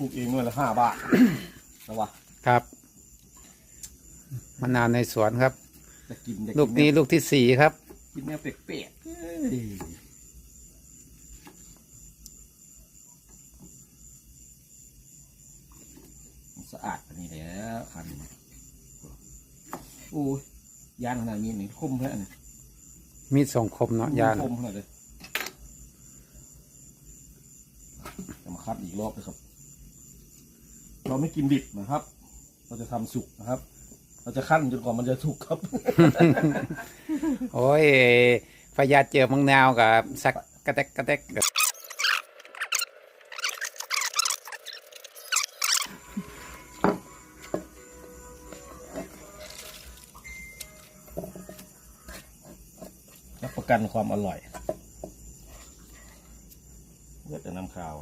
ปลูกเองด้วยละห้าบาทนะวะครับมะนาวในสวนครับ จะกินจะลูกนี้ลูกที่สี่ครับ กินแนวเปียกๆเอ้ยสะอาดอันนี้แล้วคันโอ้ยยานขนาดนี้นี่คมแค่ไหนมีดส่งคมเนาะยานคมขนาดเลยจะมาคัดอีกรอบเลยครับ เราไม่กินดิบนะครับ เราจะทำสุกนะครับ เราจะขั้นจนกว่ามันจะสุกครับ โอ้ยพยาเจอมังนาวกับสักกระแตกกระแตกรับประกันความอร่อยเพื่อจะนำข่าว